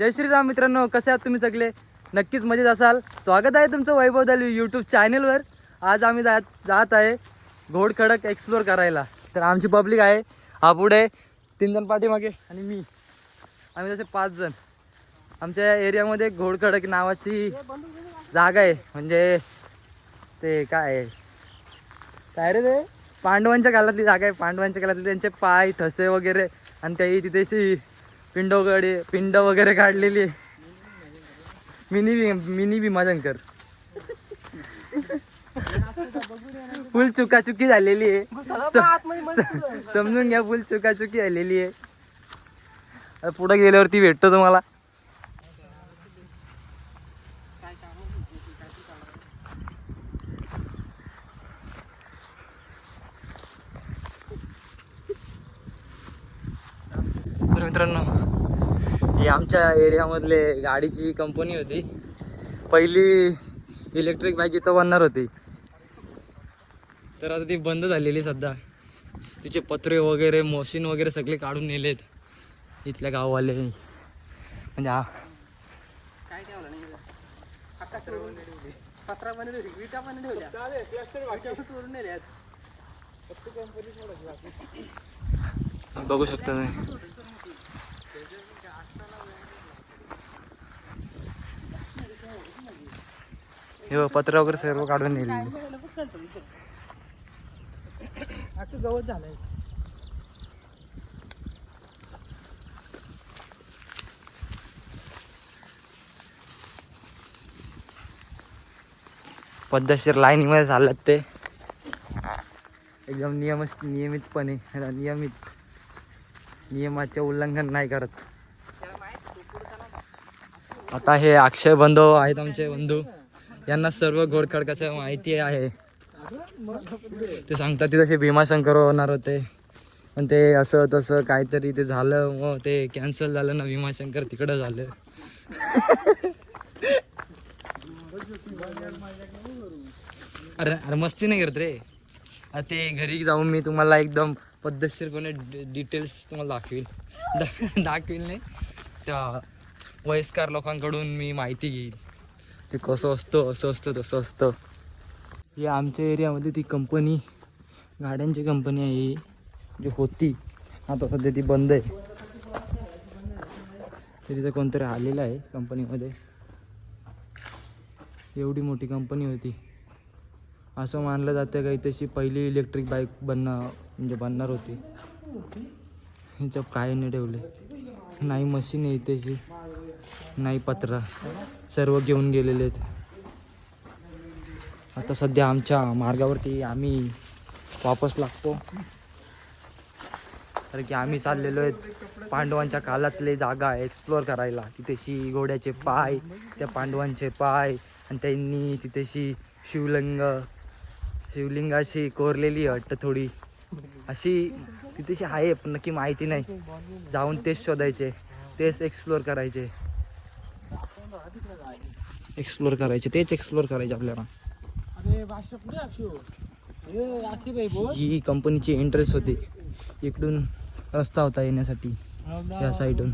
जय श्रीराम मित्रांनो कसे आहात तुम्ही सगळे? नक्कीच मजेत असाल. स्वागत आहे तुमचं वैभव दलवी यूट्यूब चॅनलवर आज आम्ही जात जात आहे घोडखडक एक्सप्लोअर करायला. तर आमची पब्लिक आहे. हा पुढे तीन जण पाठीमागे आणि मी. आम्ही जसे पाच जण. आमच्या एरियामध्ये घोडखडक नावाची जागा आहे. म्हणजे ते काय? आहे काय रे ते? पांडवांच्या काळातली जागा आहे. पांडवांच्या काळातली त्यांचे पाय ठसे वगैरे आणि काही तिथेशी पिंड वगैरे पिंड वगैरे काढलेली. Mini Bhim- mini Bhimashankar full चुकाचुकी झालेली आहे. समजून घ्या फुल चुकाचुकी झालेली आहे. पुढे गेल्यावरती भेटतो तुम्हाला. तर मित्रांनो ही आमच्या एरियामधले गाडीची कंपनी होती. पहिली इलेक्ट्रिक बाईक इथं बनणार होती. तर आता ती बंद झालेली सध्या. तिचे पत्रे वगैरे मशीन वगैरे सगळे काढून नेलेत. इथल्या गाववाले. म्हणजे हा. काय ठेवलं. बघू शकता तुम्ही. हे पत्रे वगैरे सर्व काढून अख्खं गवत झालंय. पद्धतशीर लाईनीमध्ये चालत ते. एकदम नियम नियमितपणे नियमित. नियमाचे उल्लंघन नाही करत. आता हे अक्षय बंधू आहेत आमचे बंधू. यांना सर्व घोडखडकाचं माहिती आहे. ते सांगतात ते तसे भीमाशंकर होणार होते. पण ते असं तसं काहीतरी ते झालं मग ते कॅन्सल झालं ना भीमाशंकर तिकडं झालं. अरे अरे मस्ती नाही करत रे. आता ते घरी जाऊन मी तुम्हाला एकदम पद्धतशीरपणे डिटेल्स तुम्हाला दाखवील दा दाखवील नाही. त्या वयस्कर लोकांकडून मी माहिती घेईल ते कसं असतं असं असतं तसं असतं. हे आमच्या एरियामध्ये ती कंपनी गाड्यांची कंपनी आहे ही जी होती. आता सध्या ती बंद आहे. ते तिथं कोणतरी आलेलं आहे कंपनीमध्ये एवढी मोठी कंपनी होती. असं मानलं जातं का तशी पहिली इलेक्ट्रिक बाईक बनणार म्हणजे बनणार होती. ह्याच्यात काय नाही ठेवले. नाही मशीन आहे तशी नाही पत्रा. सर्व घेऊन गेलेले आहेत. आता सध्या आमच्या मार्गावरती आम्ही वापस लागतो. कारण की आम्ही चाललेलो आहेत पांडवांच्या काळातले जागा एक्सप्लोअर करायला. तिथेशी घोड्याचे पाय त्या पांडवांचे पाय आणि त्यांनी तिथेशी शिवलिंग शिवलिंगाशी कोरलेली हट्ट थोडी. अशी तिथेशी आहे पण नक्की माहिती नाही. जाऊन तेच शोधायचे तेच एक्सप्लोअर करायचे. एक्सप्लोअर करायचे तेच एक्सप्लोअर करायचे आपल्याला. ही कंपनीची इंटरेस्ट होती. इकडून रस्ता होता येण्यासाठी या साईडून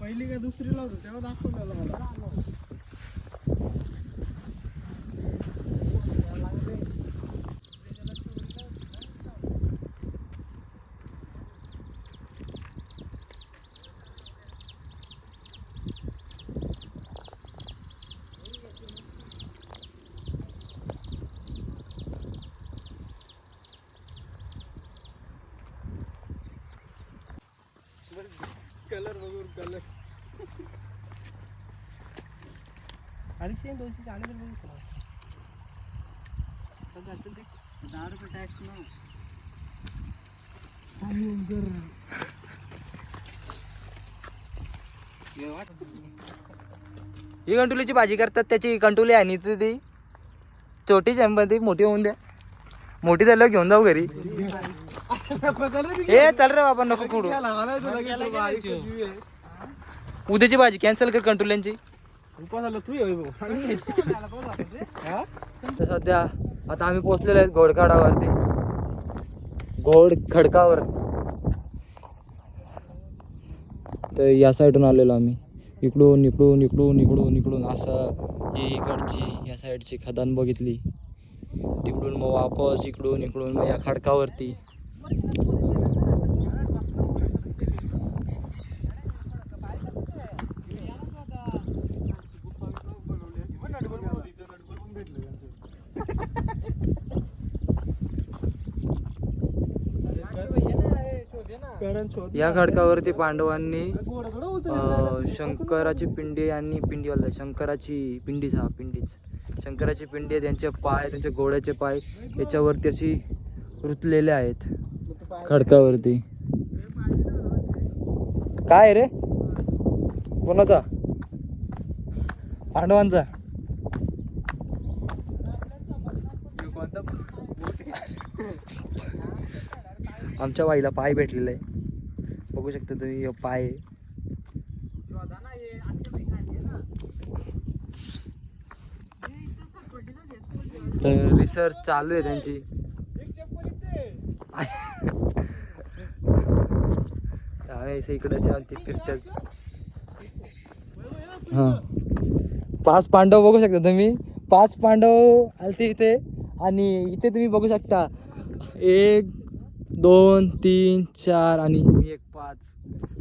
पहिली का दुसरीला होतो तेव्हा दाखवलेलं अडीचशे दोनशे चाळीस रुपये दहा रुपये टॅक्स ना ही कंटुलीची भाजी करतात त्याची कंटुली आणि ती. ती छोटी चंपा ती मोठी होऊन द्या. मोठी झाल्यावर घेऊन जाऊ घरी. हे चल रे बाबा नको कुडू उद्याची भाजी कॅन्सल कर कंटुल्यांची तर सध्या आता आम्ही पोहोचलेलो आहेत घोडखाडावरती. घोड खडकावर. तर या साईडून आलेलो आम्ही. इकडून इकडून इकडून इकडून इकडून असं ही इकडची या साईडची खदान बघितली. तिकडून मग वापस इकडून इकडून मग या खडकावरती करण शोध या खडकावरती पांडवांनी शंकराची पिंडी आणि पिंडी शंकराची पिंडीच हा पिंडीच. शंकराची पिंडी आहे त्यांचे पाय त्यांचे घोड्याचे पाय याच्यावरती अशी रुतलेले आहेत. खडकावरती. काय रे? कोणाचा? पांडवांचा. आमच्या बाईला पाय भेटलेला. आहे बघू शकता तुम्ही हे पाय. तर रिसर्च चालू आहे त्यांची. ते फिरतात हा. पाच पांडव बघू शकता तुम्ही. पाच पांडव आलते इथे आणि इथे तुम्ही बघू शकता. एक दोन तीन चार आणि मी एक.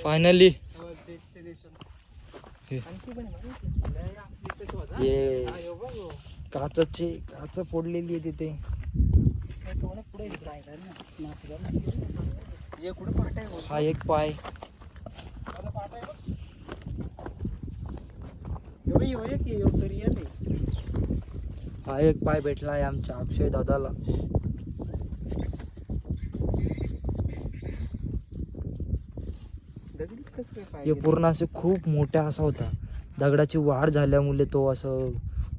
फायनली काचची काच फोडलेली आहे तिथे. हा एक पाय. हा एक पाय भेटला आहे आमच्या अक्षय दादाला दगडीत कसं काय पाय हे? पूर्ण असं खूप मोठा असा होता. दगडाची वाढ झाल्यामुळे तो असं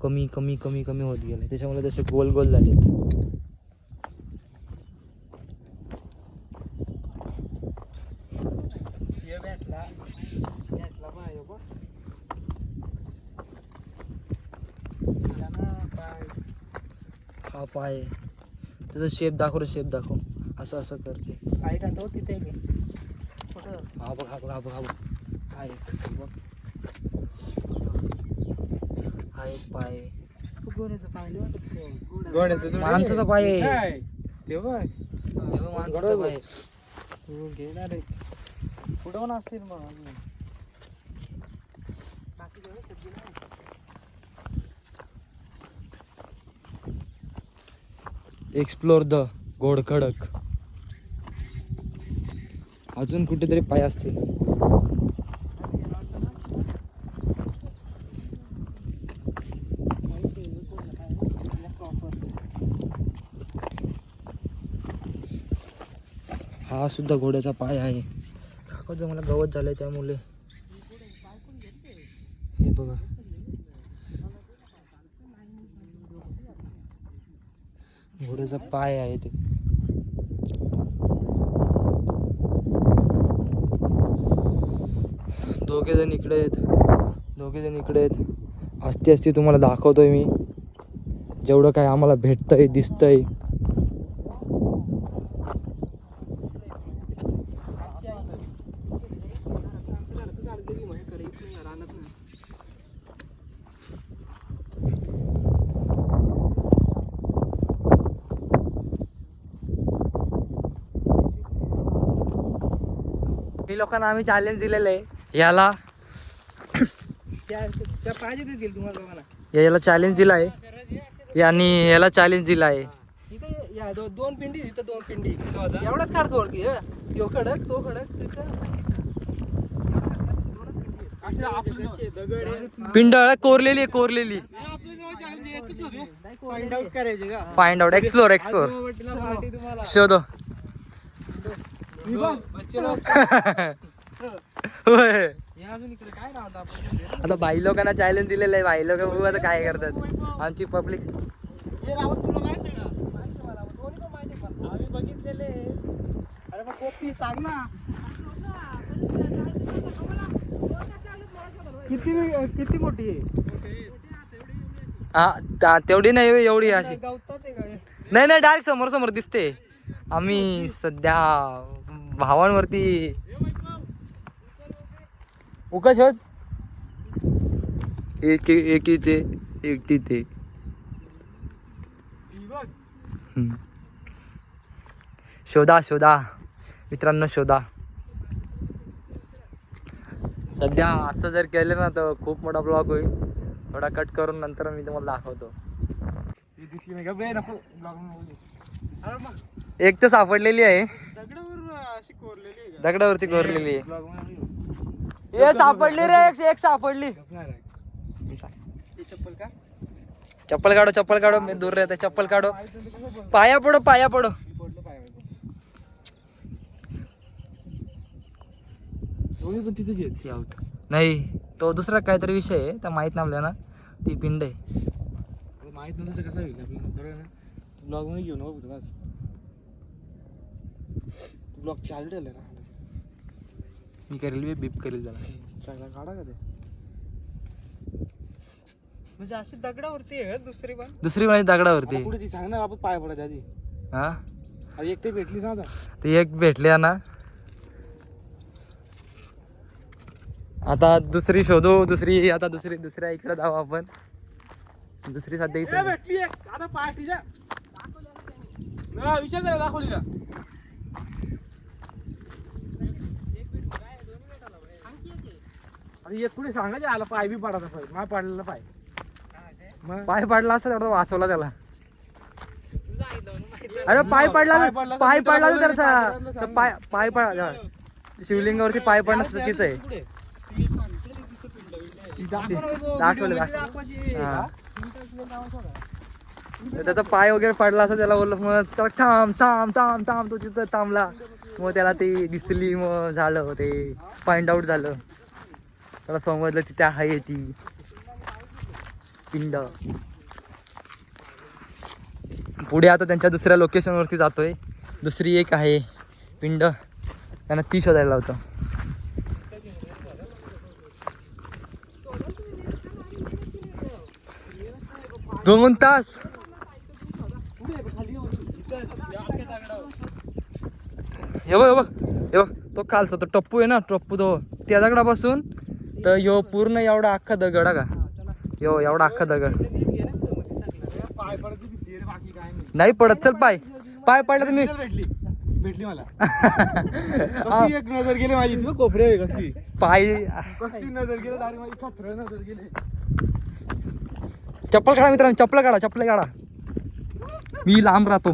कमी कमी कमी कमी होत गेला. त्याच्यामुळे तसे गोल गोल झालेत. हे पाय. हा पाय. त्याचा शेप दाखव रे शेप दाखव. असं असं करते. हा बघ हा बघ हा बघ हा बघ. हा एक बघ. हा एक पाय पाहिलं वाटत तो. माणसाचा पाय आहे. काय? ते बघ हे बघ माणसाचा पाय. तू घेणार आहे पण असतील मग. एक्सप्लोर द घोडखडक अजून कुठेतरी पाय असतील माहिती आहे, कोण काय नाही. आपल्या proper. हा सुद्धा घोड्याचा पाय आहे. दाखवतो मला गवत झालंय त्यामुळे. हे बघा. घोड्याचा पाय आहे ते. दोघे जण इकडे आहेत. दोघे जण इकडे आहेत. हस्ती हस्ती तुम्हाला दाखवतोय मी. जेवढं काय आम्हाला भेटतंय दिसतंय. मी लोकांना आम्ही चॅलेंज दिलेलं आहे. याला याला चॅलेंज दिला आहे. आणि याला चॅलेंज दिला आहे. इथं या दो, दोन पिंडी इथं दोन पिंडी एवढाच काढतो ओळखी यो खडक तो खडक पिंडळ कोरलेली आहे कोरलेली. फाइंड आउट करायचे का फाइंड आउट एक्सप्लोर एक्सप्लोर शोधो. होय आता बाई लोकांना चॅलेंज दिलेलं आहे बाई लोक बघू आता काय करतात. आमची पब्लिक रावण तुला माहिती आहे का? आम्ही बघितलेले अरे मग कोपी सांग ना. किती किती मोठी आहे? हा ता- तेवढी नाही एवढी अशी. गावतात आहे का हे? नाही नाही डायरेक्ट समोर समोर दिसते. आम्ही सध्या भावांवरती. उका शोध एक एक इथे एक तिथे. बघ. हम्म. शोधा शोधा. मित्रांनो शोधा. सध्या असं जर केलं ना तर खूप मोठा ब्लॉग होईल. थोडा कट करून नंतर मी तुम्हाला दाखवतो. ही एक तर सापडलेली आहे. अशी कोरलेली आहे का? दगडावरती कोरलेली आहे. हे सापडली रे एक एक सापडली. ही चप्पल का? चप्पल काढो चप्पल काढो मी दूर राहते. चप्पल काढो. पाया पडो पाया पडो. पडलं पाय दोन्ही पण तिथेच आहेत. नाही तो दुसरा काहीतरी विषय आहे. त्या माहीत नाही आपल्याला ती पिंड आहे. माहीत नव्हतं तर कसं होईल. आपल्याला ब्लॉगमध्ये घेऊन बस. ब्लॉग चालू ठेवलं ना. मी करेल बी बीप करेल त्याला चांगला काढा का ते? म्हणजे अशी दगडावरती आहे दुसरी पण. दुसरी म्हणजे दगडावरती. पुढे सांग ना आपण पाय पडायच्या आधी. हा? एक ते भेटली ना आता. ती एक भेटली ना. आता दुसरी शोधू दुसरी आता दुसरी दुसऱ्या इकडे जाऊ आपण. दुसरी सध्या इथे भेटली एक. आता पार्टीच्या विचार करा दाखवली का? एक पुढे सांगायचे आला पाय बी पडायचा पाय मा पडलेला पाय. मग? पाय पडला असता तेवढा वाचवला त्याला. अरे पाय पडला पाय पडला तर पाय त्याचा. पाय तर पाय पाय पड शिवलिंगावरती पाय पडणं चुकीचं आहे. दाखवलं हा. त्याचा पाय वगैरे पडला असं त्याला बोललो मग त्याला थांब थांब थांब थांब तो तिथं थांबला. मग त्याला ते दिसली मग झालं ते फाइंड आउट झालं. त्याला समजलं तिथे आहे ती. पिंड. पुढे आता त्यांच्या दुसऱ्या लोकेशनवरती जातोय. दुसरी एक आहे पिंड. त्यांना ती शोधायला लावतो. दोन तास. हे बघ हे बघ हे बघ. तो खालचा तो टप्पू आहे ना टप्पू तो. त्या दगडापासून तर ह्यो पूर्ण एवढा अख्खा दगड का? यो एवढा अख्खा दगड. नाही पडत चल पाय. पाय पडला तुम्ही भेटली भेटली. मला. एक नजर गेली माझी? कोपरे कसली पाय. कसली नजर गेली? डायरेक्ट माझी खत्र नजर गेली. चप्पल काढा मित्रांनो चप्पल काढा चप्पल काढा. मी लांब राहतो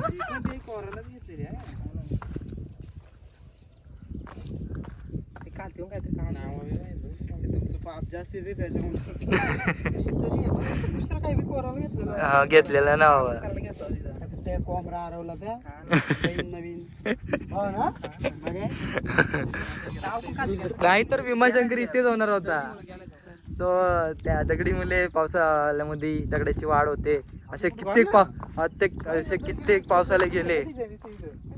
तुमचं पाप जास्त येते त्याच्यामुळे दुसरं काही बी कोराला घेतलेलं हा, घेतलेलं ना बाबा. आता ते कोंबडा हरवला त्या? नवीन नवीन. हो ना. नाही तर भीमाशंकर इथेच होणार होता. तो त्या दगडी मुले पावसाळ्यामध्ये दगडाची वाढ होते. असे कित्येक पा प्रत्येक असे कित्येक पावसाला गेले.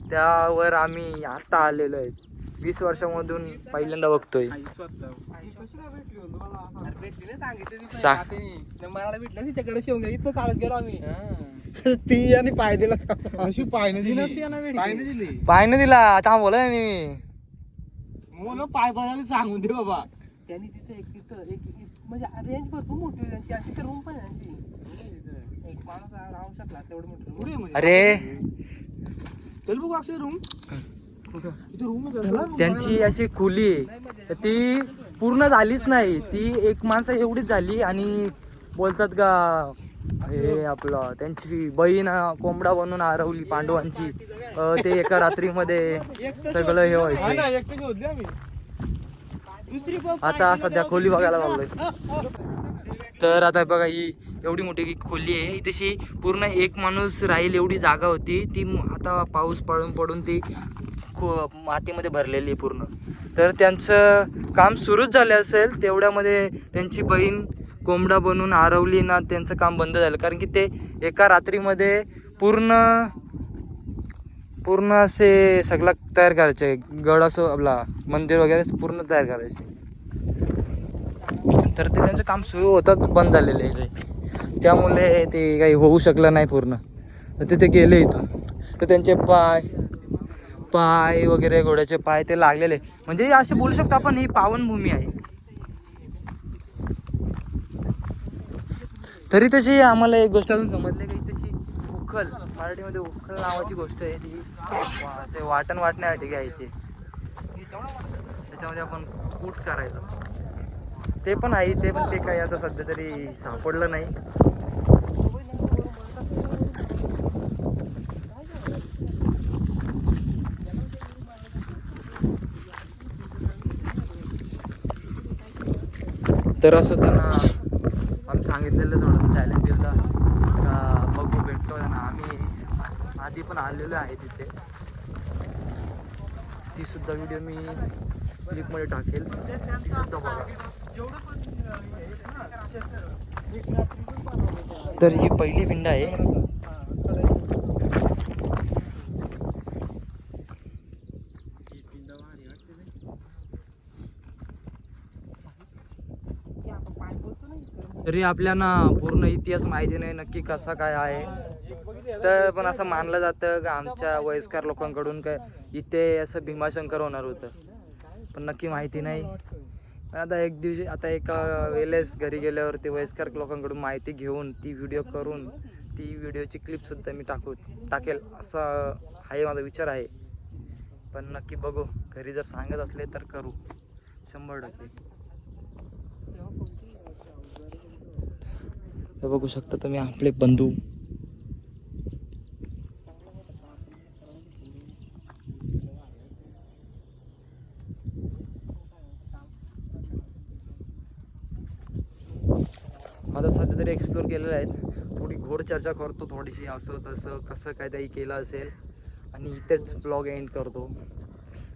त्यावर आम्ही आता आलेलो आहे. वीस वर्षामधून पहिल्यांदा बघतोय आई स्वतः. आई कशी काय भेटली हो तुम्हाला? सांग. मला भेटलं तिच्याकडे इथं चालत गेलो आम्ही. ती आणि पाय दिला. अशी पायने दिली. पायने दिली. पायने दिला आता बोला मी मुलं पाय पडायला सांगून दे बाबा. त्यांनी तिथे एक तिथं एक एक- म्हणजे रेंज भरपूर मोठी त्यांची अशी रूम पण आहे त्यांची एक माणूस राहू शकला तेवढं मोठं अरे. चल बघू अक्षय रूम इथे रूम त्यांची अशी खोली आहे. तर ती पूर्ण झालीच नाही. ती एक माणसं एवढीच झाली आणि बोलतात का हे आपलं त्यांची बहीण कोंबडा बनवून हरवली पांडवांची. ते एका रात्रीमध्ये सगळं हे व्हायचं. आता सध्या खोली बघायला लागलोय. तर आता बघा ही एवढी मोठी खोली आहे. तशी पूर्ण एक माणूस राहील एवढी जागा होती. ती आता पाऊस पडून पडून ती खो मातीमध्ये भरलेली आहे पूर्ण. तर त्यांचं काम सुरूच झालं असेल तेवढ्यामध्ये त्यांची बहीण कोंबडा बनून हरवली ना त्यांचं काम बंद झालं. कारण की ते एका रात्रीमध्ये पूर्ण पूर्ण असे सगळा तयार करायचे. गड असो आपला मंदिर वगैरे पूर्ण तयार करायचे. तर ते त्यांचं काम सुरू होताच बंद झालेलं आहे. त्यामुळे ते काही होऊ शकलं नाही पूर्ण. तर ते गेले इथून. तर त्यांचे पाय पाय वगैरे घोड्याचे पाय ते लागलेले. म्हणजे असे बोलू शकतो आपण ही पावनभूमी आहे. तरी तशी आम्हाला एक गोष्ट अजून समजली की तशी उखल मराठीमध्ये उखल नावाची गोष्ट आहे ती. असे वाटण वाटण्यासाठी घ्यायचे. त्याच्यामध्ये आपण कूट करायचं. ते पण आहे ते पण ते काही आता सध्या तरी सापडलं नाही. तर असं त्यांना आम्ही सांगितलेलं थोडंसं चॅलेंज दिलं. का बघू भेटतो त्यांना. आम्ही आधी पण आलेलो आहे तिथे. ती सुद्धा व्हिडिओ मी क्लिपमध्ये टाकेल. ती सुद्धा बघा. तर ही पहिली पिंड आहे. तरी आपल्याला पूर्ण इतिहास माहिती नाही नक्की कसा काय आहे. तर पण असं मानलं जातं का आमच्या वयस्कर लोकांकडून काय इथे असं भीमाशंकर होणार होतं. पण नक्की माहिती नाही. आता एक दिवशी आता एका वेळेस घरी गेल्यावरती वयस्कर लोकांकडून माहिती घेऊन ती व्हिडिओ करून ती व्हिडिओची क्लिपसुद्धा मी टाकू टाकेल असा आहे माझा विचार आहे. पण नक्की बघू. घरी जर सांगत असले तर करू. शंभर टक्के. हे बघू शकता तुम्ही आपले बंधू. आता सध्या तरी एक्सप्लोर केलेलं आहे थोडी घोर चर्चा करतो थोडीशी असं तसं कसं काय तरी केलं असेल. आणि इथेच ब्लॉग एंड करतो.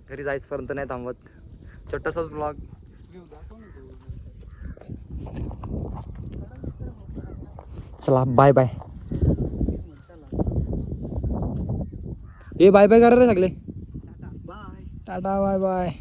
घरी जायचपर्यंत नाही थांबत. छोटासाच ब्लॉग चला बाय बाय ए बाय बाय करा रे सगळे. Bye tata bye bye